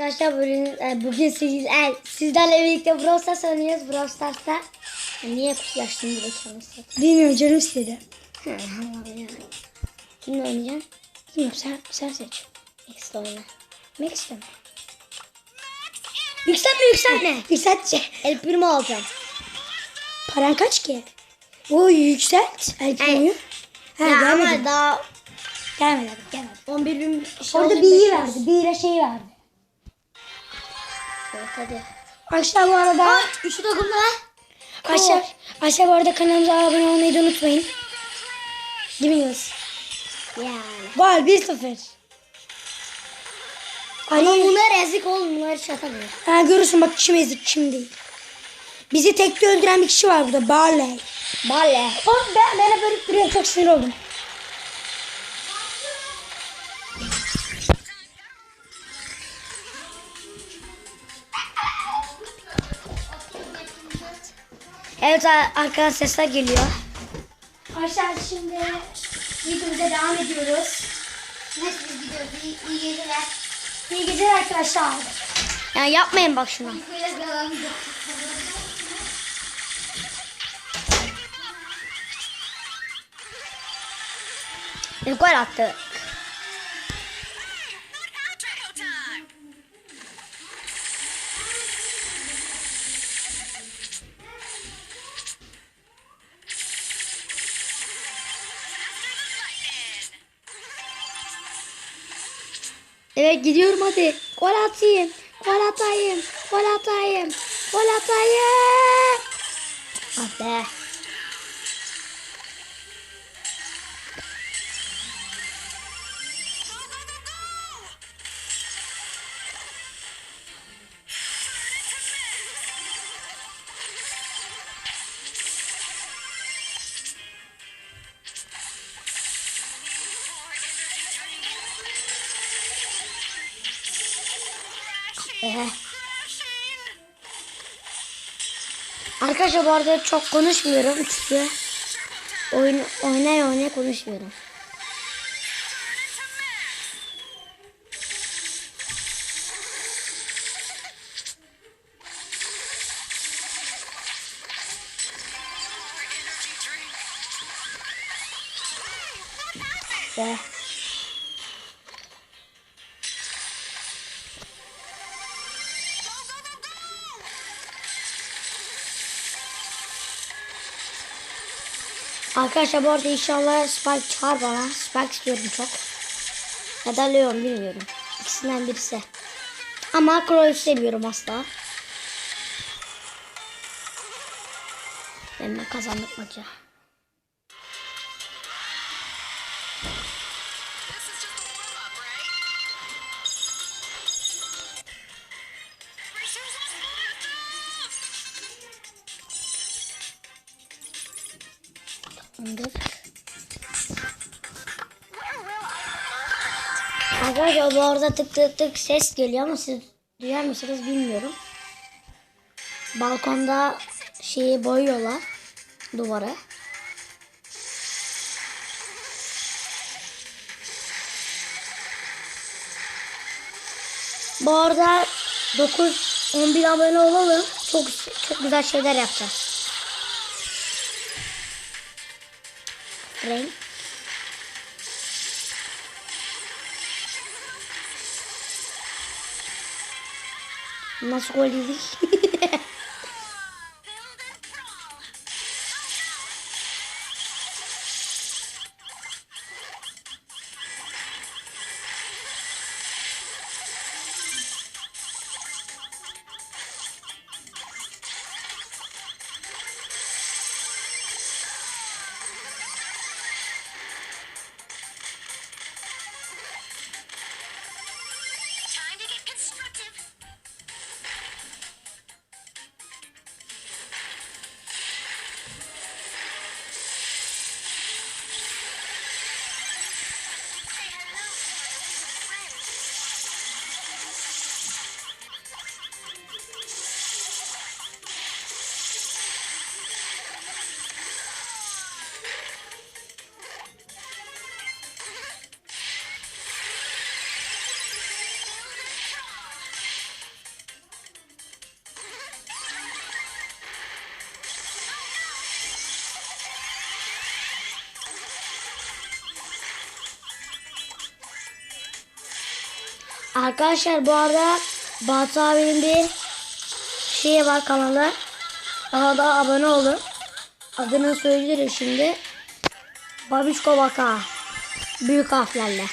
Arkadaşlar bugün, e, bugün siz, e, sizlerle birlikte Brawl Stars oynuyoruz. Brawl Stars'ta E, niye yaşlıyım de kendisi? Bilmiyorum canım istedi. Hı, Allah'ım ya. Kimle oynayacaksın? Bilmiyorum sen, sen seç. Max'le oyna. Max'le mi? Yükseltme yükseltme. Yükseltçe. El primo alacağım. Paran kaç ki? O yükselt. El Primo'yu. Ha ya gelmedi. ama daha Gelmedi gelmedi. 11 bin şey Orada olacak bir iyi verdi. Bir ile şey verdi. Evet hadi. Arkadaşlar bu arada Üçü dokunma. Arkadaşlar, arkadaşlar bu arada kanalımıza abone olmayı da unutmayın. Değil mi Yunus? Yani. Gol 1-0. Ama Ali, bunlar ezik oğlum. Bunlar hiç atamıyor. ha, görürsün bak kim ezik kim değil. Bizi tekte öldüren bir kişi var burada. Barley. Balle. O ben, ben hep ölüp duruyorum. Çok sinir oldum. Evet arkadan sesler geliyor. Arkadaşlar şimdi videomuza devam ediyoruz. Nasıl gidiyor? İyi, iyi geceler. İyi geceler arkadaşlar. Yani yapmayın bak şunu. Bir gol attı. Evet gidiyorum hadi. Gol atayım. Gol atayım. Gol atayım. Gol atayım. Ah be. Ehe. Arkadaşlar bu arada çok konuşmuyorum çünkü oyun oynaya oynaya konuşmuyorum. Ve Arkadaşlar bu arada inşallah Spike çağır bana. Spike istiyorum çok. Ya da Leon bilmiyorum. İkisinden birisi. Ama Crow istemiyorum asla. Hemen kazandık maçı. Arkadaşlar bu arada tık tık tık ses geliyor ama siz duyar mısınız bilmiyorum. Balkonda şeyi boyuyorlar duvara. Bu arada 9 11 abone olalım. Çok çok güzel şeyler yapacağız. Renk. Nasıl gol yedik? Arkadaşlar bu arada Batu abinin bir şeyi var kanalı. Ona da abone olun. Adını söylerim şimdi. Babişko Baka. Büyük harflerle.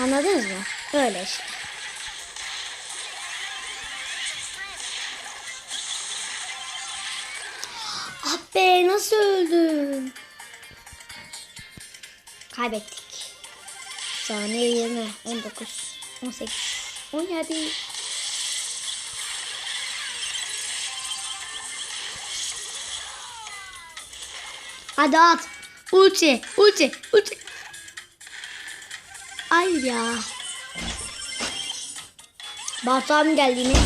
Anladınız mı? Öyle işte. Ah nasıl öldüm? Kaybettik. Saniye 20, 19, 18, 17. Hadi at. Ulti, ulti, ulti. Ay ya. Abim geldi yine.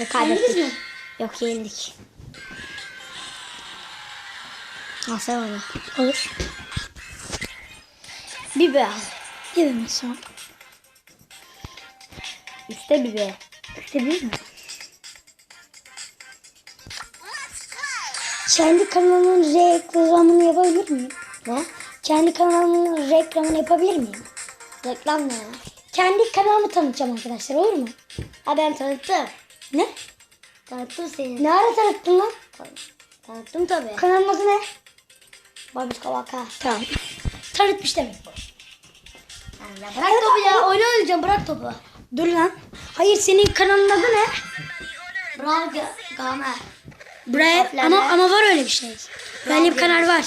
Ve kaybettik. Mi? Yok yenildik. Al sen onu. Olur. Yedim son. Üstte bir be. İstedin mi? Kendi kanalımın reklamını yapabilir miyim? Ne? Kendi kanalımın reklamını yapabilir miyim? Reklam ne ya? Kendi kanalımı tanıtacağım arkadaşlar olur mu? Ha ben tanıttım. Ne? Tanıttım seni. Ne ara tanıttın lan? Tanıttım tabii. Kanalın adı ne? Babişko Baka. Tamam. Tanıtmış demek. Bırak topu ya. Oyun oynayacağım. Bırak topu. Dur lan. Hayır senin kanalın adı ne? Ga- Gamer. Harflerle. ama ama var öyle bir şey. Böyle bir kanal var.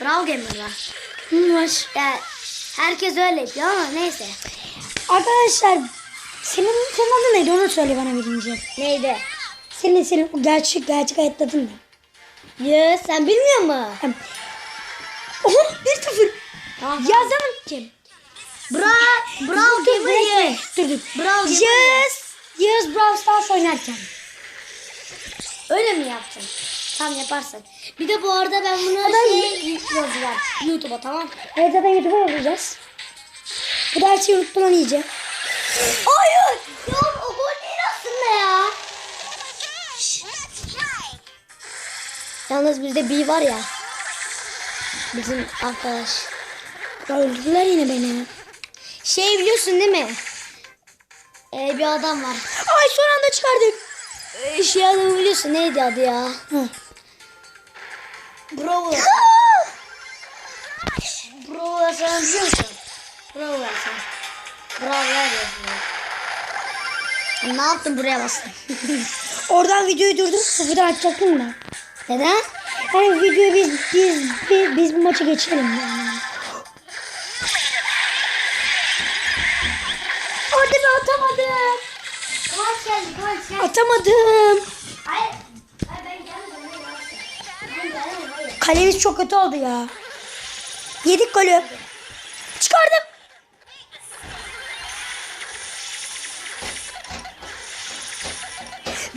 Bravo Gamer var. Hı, var. Ya herkes öyle yapıyor ama neyse. Arkadaşlar senin senin adın neydi onu söyle bana birinci. Neydi? Senin senin gerçek gerçek hayatta adın ne? Ya sen bilmiyor musun? Oha bir sıfır. Tamam. Bra Bravo Gamer ye. Dur dur. Gamer. Yağız. Yağız Brawl Stars oynarken. Öyle mi yaptın? Tamam yaparsın. Bir de bu arada ben bunu Adam- şey yazacağım. YouTube'a tamam. Evet zaten YouTube'a yapacağız. Bu da her şeyi unuttum onu iyice. Hayır. Ya o gol değil aslında ya. Yalnız bizde bir var ya. Bizim arkadaş. Öldürdüler yine beni. Şey biliyorsun değil mi? Ee, bir adam var. Ay son anda çıkardık. Ee, şey adamı biliyorsun neydi adı ya? Hı. Bravo. Bravo sen biliyor musun? Bravo sen. Bravo yazıyor. Ne yaptın buraya bastın? Oradan videoyu durdurup sıfırdan açacaktım da. Neden? Yani videoyu biz biz biz, biz bu maçı geçelim yani. Atamadım. Kalemiz çok kötü oldu ya. Yedik golü. Çıkardım.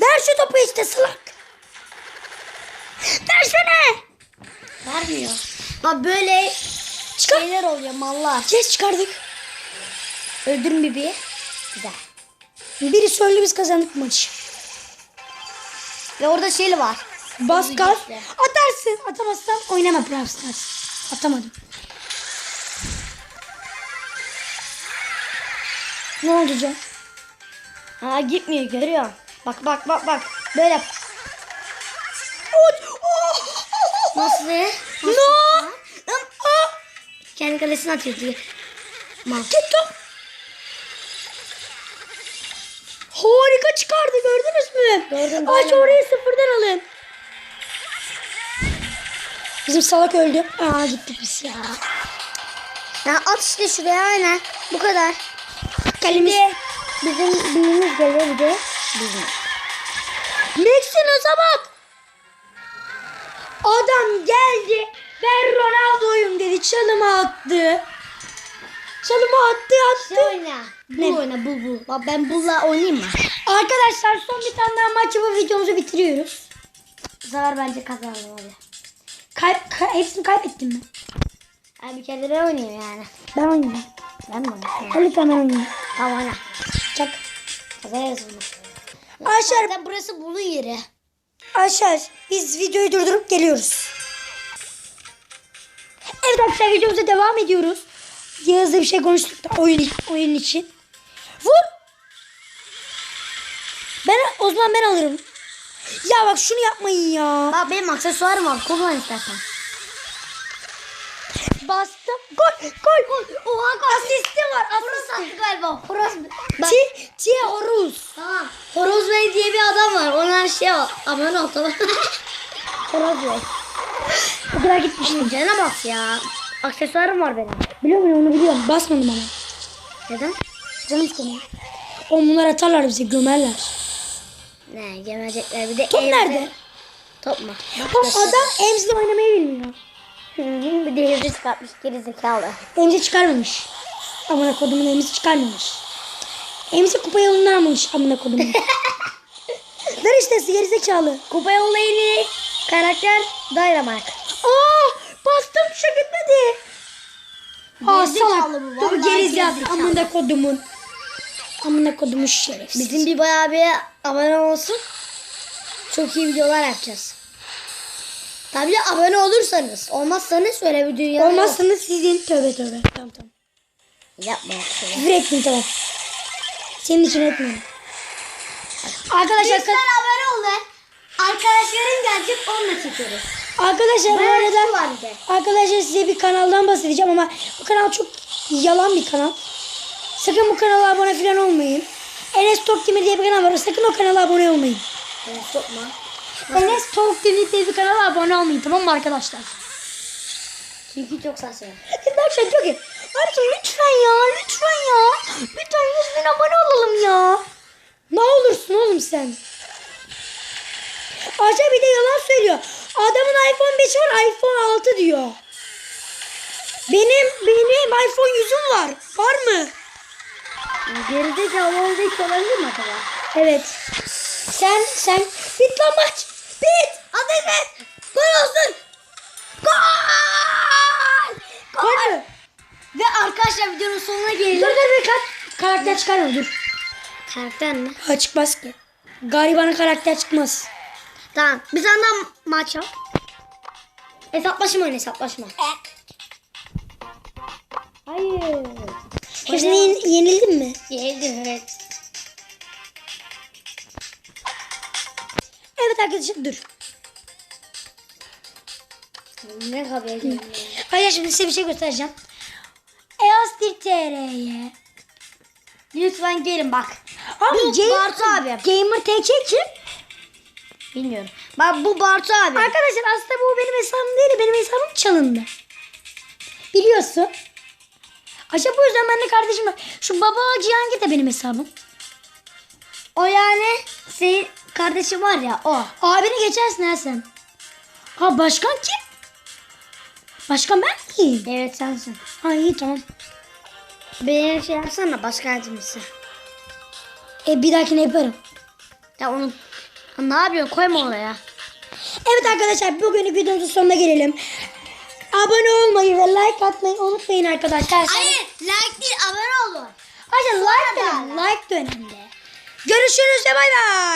Ver şu topu işte salak. Versene. Vermiyor. Bak böyle Çıkar. şeyler oluyor mallar. Yes çıkardık. Öldürün bibi. Güzel. Biri söyledi biz kazandık maçı. Ve orada şeyli var. Bas gaz. işte. Atarsın. Atamazsan oynama Brawl Stars. Atamadım. Ne oldu Can? Ha gitmiyor görüyor. Bak bak bak bak. Böyle yap. Nasıl? No. Kendi kalesine atıyor diye. Mal. Git top. Harika çıkardı gördünüz mü? Gördüm, Aç orayı sıfırdan alın. Bizim salak öldü. Aa gittik biz ya. Ya at işte şuraya aynen. Bu kadar. Kalemiz. Bizim büyüğümüz geliyor bir de. Bizim. Max'in bak. Adam geldi. Ben Ronaldo'yum dedi. Çalıma attı. Çalıma attı Şey attı. oyna. Bu Ne? oyna bu bu. Bak ben bulla oynayayım mı? Arkadaşlar son bir tane daha maç yapıp videomuzu bitiriyoruz. Bu sefer bence kazanırım hadi. Kay kay- hepsini kaybettim ben. Bir kere ben oynayayım yani. Ben oynayayım. Ben mi oynayayım? Hadi ben oynayayım. Tamam oyna. Çak. Kazanırız bunu. Arkadaşlar, Zaten burası bunun yeri. arkadaşlar biz videoyu durdurup geliyoruz. Evet arkadaşlar videomuza devam ediyoruz. Yağız'la bir şey konuştuk da oyun, oyun için. Vur. Ben o zaman ben alırım. Ya bak şunu yapmayın ya. Bak benim aksesuarım var. Kullan istersen. Bastım. Gol gol gol. Oha Asistim var. Horoz Asistim. attı galiba. Horoz. Bak. Ti, ti Horuz. Tamam. Horoz Bey diye bir adam var. Ona şey ol. Abone ol tamam. Horoz Bey. O kadar gitmiştim. Cana bas ya. Aksesuarım var benim. Biliyor musun onu biliyorum. Basmadım ama. Neden? Canım istemiyor. O bunlar atarlar bizi gömerler. Ne gemecekler bir de Top evde- nerede? Top mu? Oğlum adam emzle oynamayı bilmiyor. bir de evde çıkartmış geri zekalı. Emzi çıkarmamış. Amına kodumun emzi çıkarmamış. Emzi kupa yolunu almamış amına kodumun. Ver işte gerizekalı. Kupa yolla yeni karakter Dynamite. Aa bastım tuşa gitmedi. Aa Gerizekalı salak. Dur gerizekalı. gerizekalı. Amına kodumun. Amına kodumun şerefsiz. Bizim bir bayağı bir abone olsun. Çok iyi videolar yapacağız. Tabii abone olursanız. Olmazsanız öyle bir dünya yok. Olmazsanız sizin tövbe tövbe. Tamam tamam. Yapma. Küfür etmeyin tamam. Senin için etmiyorum. Arkadaşlar, Lütfen abone ol be. Arkadaşlarım gelecek onunla çekiyoruz. Arkadaşlar bu arada arkadaşlar size bir kanaldan bahsedeceğim ama bu kanal çok yalan bir kanal. Sakın bu kanala abone falan olmayın. Enes Tok Demir diye bir kanal var. Sakın o kanala abone olmayın. Beni sokma. Enes Tok Demir diye bir kanala abone olmayın tamam mı arkadaşlar? Çünkü çok saçma. Arkadaşlar diyor ki Arzu lütfen ya lütfen ya. Lütfen 100 bin abone olalım ya. Ne olursun oğlum sen. Ayşe bir de yalan söylüyor. Adamın iPhone 5 var iPhone 6 diyor. Benim benim iPhone 100'üm var. Var mı? Gerizekalı olduğu için olabilir mi acaba? Evet. Sen sen bit lan maç. Bit. Ateş et. Gol olsun. Gol. Gol? Ve arkadaşlar videonun sonuna Dur gelelim. dur bir kar- karakter çıkarma dur. Karakter mi? Ha çıkmaz ki. Garibanın karakter çıkmaz. Tamam. Bir tane daha maç yap. Hesaplaşma oyna hesaplaşma. Hayır. Hepsini yen- yenildin mi? Yenildim evet. Evet arkadaşlar dur. Ne geldi? Hayır şimdi size bir şey göstereceğim. Eastir TR'ye. Lütfen gelin bak. Abi Gamer- abi. Gamer TK kim? Bilmiyorum. Bak bu Bartu abi. Arkadaşlar aslında bu benim hesabım değil. Benim hesabım çalındı. Biliyorsun. Acaba bu yüzden ben de kardeşim var. Şu baba Cihangir de benim hesabım. O yani senin kardeşin var ya o. Abini geçersin ha sen. Ha başkan kim? Başkan ben miyim? Evet sensin. Ha iyi tamam. Benim şey yapsana başka yardımcısı. E bir dahakine yaparım. Ya Ha, ne yapıyorsun koyma oraya. Evet arkadaşlar bugünlük videomuzun sonuna gelelim. Abone olmayı ve like atmayı unutmayın arkadaşlar. Hayır like değil abone olun. Arkadaşlar like de, like de önemli. Görüşürüz de bay bay.